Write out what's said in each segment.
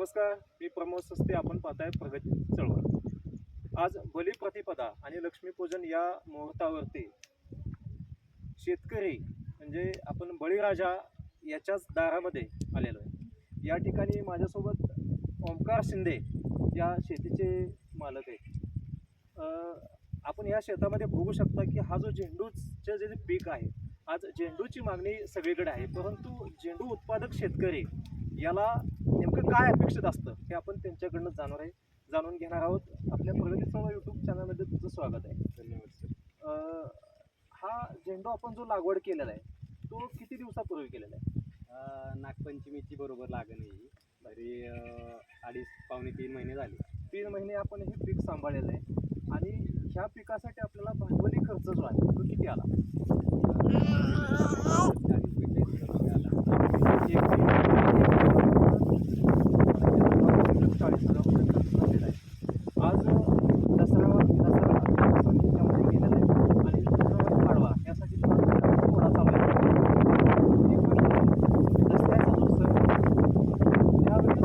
नमस्कार मी प्रमोद सस्ते आपण पाहताय प्रगती चळवळ. आज बलिप्रतिपदा आणि लक्ष्मीपूजन या मुहूर्तावरती शेतकरी म्हणजे आपण बळीराजा याच्याच दारामध्ये आलेलो आहे. या ठिकाणी माझ्यासोबत ओंकार शिंदे या शेतीचे मालक आहेत. आपण या शेतामध्ये बघू शकता की हा जो झेंडूचं जे पीक आहे आज झेंडूची मागणी सगळीकडे आहे परंतु झेंडू उत्पादक शेतकरी याला नेमकं काय अपेक्षित असतं हे आपण त्यांच्याकडनं जाणून आहे जाणून घेणार आहोत. आपल्या प्रगती चळवळ यूट्यूब चॅनलमध्ये तुमचं स्वागत आहे. धन्यवाद सर हा झेंडू आपण जो लागवड केलेला आहे तो किती दिवसापूर्वी केलेला आहे? नागपंचमीची बरोबर लागण आहे ही. तरी अडीच पावणे तीन महिने झाले. तीन महिने आपण हे पीक सांभाळलेलं आहे. आणि ह्या पिकासाठी आपल्याला भांडवली खर्च जो आहे तो किती आला चाळीस बेचाळीस हजार रुपये आला चाळीस हजार रुपये खर्च झालेला आहे आज दसरा दसरा आपण ह्याच्यामध्ये गेलेला आहे आणि दसरा पाडवा यासाठी तुम्हाला थोडा चालू आहे एक गोष्ट, दसऱ्याचा जो सण आहे, त्यावेळेस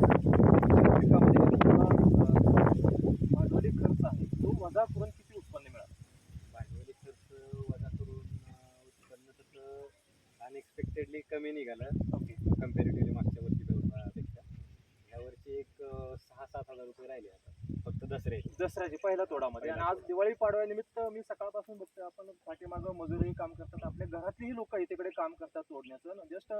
त्या पिकामध्ये तुम्हाला अं, भांडवली खर्च आहे तो वजा करून किती उत्पन्न मिळालं भांडवली खर्च वजा करून अं, उत्पन्न तसं अनएक्सपेक्टेडली कमी निघालं. ओके. कम्पॅरेटिव्हली मागच्या वर्षी ह्या वर्षी एक अं, सहा सात हजार रुपये राहिले आता. फक्त दसरे दसऱ्याची पहिल्या तोडामध्ये. आणि आज दिवाळी पाडव्यानिमित्त मी सकाळपासून बघतोय आपण पाठीमागं मजुरी काम करतात. आपल्या घरातलीही लोक इकडे काम करतात तोडण्याचं. जस्ट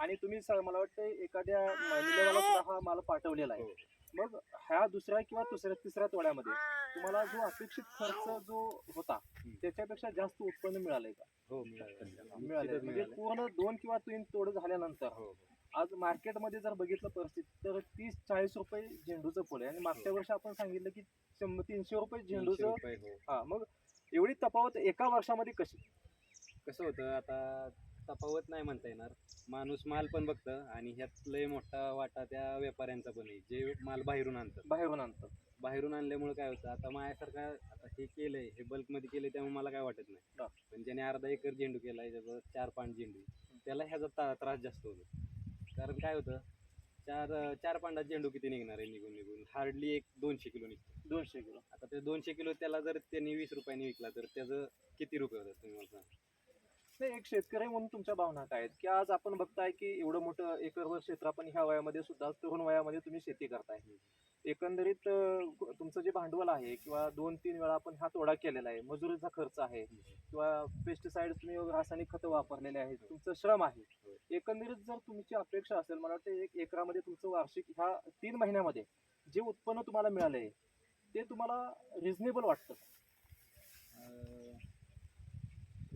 आणि तुम्ही स- मला वाटतं एखाद्या महिलेला सुद्धा हा माल पाठवलेला आहे. हो. मग ह्या दुसऱ्या किंवा तिसऱ्या तिसऱ्या तोड्यामध्ये तुम्हाला जो अपेक्षित खर्च जो होता. त्याच्यापेक्षा जास्त उत्पन्न मिळालंय का? हो मिळालं म्हणजे. पूर्ण दोन किंवा तीन तोड झाल्यानंतर हो हो. आज मार्केटमध्ये जर बघितलं परिस्थिती तर तीस चाळीस रुपये झेंडूचं फुल आहे. आणि मागच्या वर्षी आपण सांगितलं की शंभर तीनशे रुपये झेंडूचं हो. हा मग एवढी तफावत एका वर्षामध्ये कशी? कसं होतं आता तफावत नाही म्हणता येणार. माणूस माल पण बघतं आणि ह्यात लय मोठा वाटा त्या व्यापाऱ्यांचा पण आहे. जे माल बाहेरून आणतात. बाहेरून आणतं बाहेरून आणल्यामुळे काय होतं आता माझ्यासारखा आता हे केलंय हे बल्कमध्ये केलंय त्यामुळे मला काय वाटत नाही. पण ज्याने अर्धा एकर झेंडू केलाय त्याचा चार पाच झेंडू त्याला ह्याचा ता- त्रास जास्त होतो. कारण काय होतं चार चार पांडात झेंडू किती निघणार आहे निघून निघून? हार्डली एक दोनशे किलो निघतो. दोनशे किलो. आता ते दोनशे किलो त्याला जर त्यांनी वीस रुपयाने विकला तर त्याचं किती रुपये होतात तुम्ही मला सांगा? नाही एक शेतकरी म्हणून तुमच्या भावना काय आहेत? की आज आपण बघताय की एवढं मोठं एकरभर क्षेत्र आपण ह्या वयामध्ये सुद्धा तरुण वयामध्ये तुम्ही शेती करताय. एकंदरीत तुमचं जे भांडवल आहे किंवा दोन तीन वेळा आपण हा तोडा केलेला आहे मजुरीचा खर्च आहे किंवा पेस्टिसाइड तुम्ही रासायनिक खतं वापरलेले आहेत तुमचं श्रम आहे. एकंदरीत जर तुमची अपेक्षा असेल मला वाटतं एक एकरामध्ये तुमचं वार्षिक ह्या तीन महिन्यामध्ये जे उत्पन्न तुम्हाला मिळालंय ते तुम्हाला रिझनेबल वाटतं?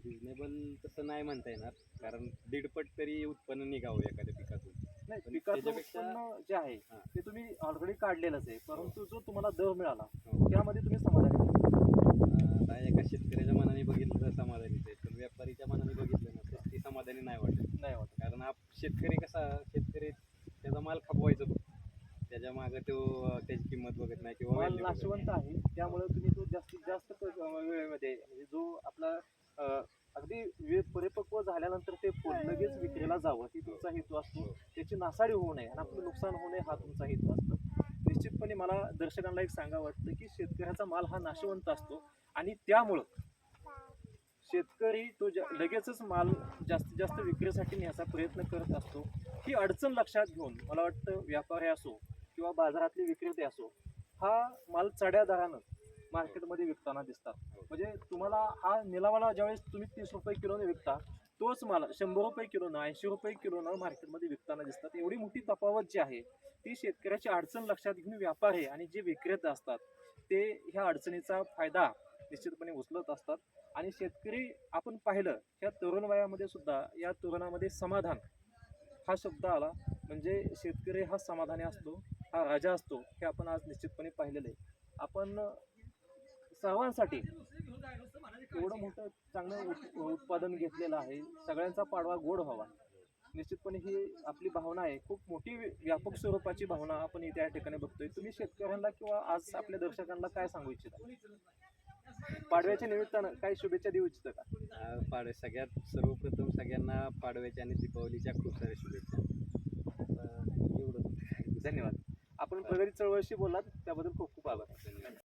रिजनेबल तसं नाही म्हणता येणार. कारण दीडपट तरी उत्पन्न निघावं एखाद्या पिकातून. नाही पण पिकाचं त्याच्यापेक्षा- उत्पन्न जे आहे हा. ते तुम्ही ऑलरेडी काढलेलंच आहे. परंतु जो तुम्हाला दर मिळाला हो. त्यामध्ये तुम्ही समाधानी आहे. आता एका शेतकऱ्याच्या मनाने बघितलं तर समाधानीच आहे. पण व्यापारीच्या मनाने बघितलं ना तर ती समाधानी नाही वाटत. नाही वाटत. कारण आप शेतकरी कसा शेतकरी त्याचा माल खपवायचा त्याच्यामागे तो अं, त्याची किंमत बघत नाही किंवा माल value बघत नाशवंत आहे त्यामुळे तुम्ही तो जास्तीत जास्त वेळेमध्ये म्हणजे जो आपला अगदी वेळ परिपक्व झाल्यानंतर ते फुल लगेच विक्रीला जावं ही तुमचा हेतू असतो. त्याची नासाडी होऊ नये आणि आपलं नुकसान होऊ नये हा तुमचा हेतू असतो. निश्चितपणे मला दर्शकांना एक सांगा वाटतं की शेतकऱ्याचा माल हा नाशवंत असतो आणि त्यामुळं शेतकरी तो जा लगेचच माल जास्तीत जास्त विक्रीसाठी नेण्याचा प्रयत्न करत असतो. ही अडचण लक्षात घेऊन मला वाटतं व्यापारी असो किंवा बाजारातले विक्रेते असो हा माल चढ्या दरानं मार्केटमध्ये विकताना दिसतात. म्हणजे तुम्हाला हा निलावाला ज्यावेळेस तुम्ही तीस रुपये किलोने विकता तोच माल शंभर रुपये किलोनं ऐंशी रुपये किलोनं मार्केटमध्ये विकताना दिसतात. एवढी मोठी तफावत जी आहे ती शेतकऱ्याची अडचण लक्षात घेऊन व्यापारी आणि जे विक्रेते असतात ते ह्या अडचणीचा फायदा निश्चितपणे उचलत असतात. आणि शेतकरी आपण पाहिलं ह्या तरुण वयामध्ये सुद्धा या तरुणामध्ये समाधान हा शब्द आला. म्हणजे शेतकरी हा समाधानी असतो हा राजा असतो हे आपण आज निश्चितपणे पाहिलेलं आहे. आपण सर्वांसाठी एवढं मोठं चांगलं उत- उत्पादन घेतलेलं आहे. सगळ्यांचा पाडवा गोड व्हावा. निश्चितपणे ही आपली भावना आहे. खूप मोठी व्यापक स्वरूपाची भावना आपण इथे या ठिकाणी बघतोय. तुम्ही शेतकऱ्यांना किंवा आज आपल्या दर्शकांना काय सांगू इच्छिता? पाडव्याच्या निमित्तानं काही शुभेच्छा देऊ इच्छिता का? अं, पाड सगळ्यात सर्वप्रथम सगळ्यांना पाडव्याच्या आणि दीपावलीच्या खूप साऱ्या शुभेच्छा. एवढं. धन्यवाद. आपण प्रगती चळवळीशी बोलात त्याबद्दल खूप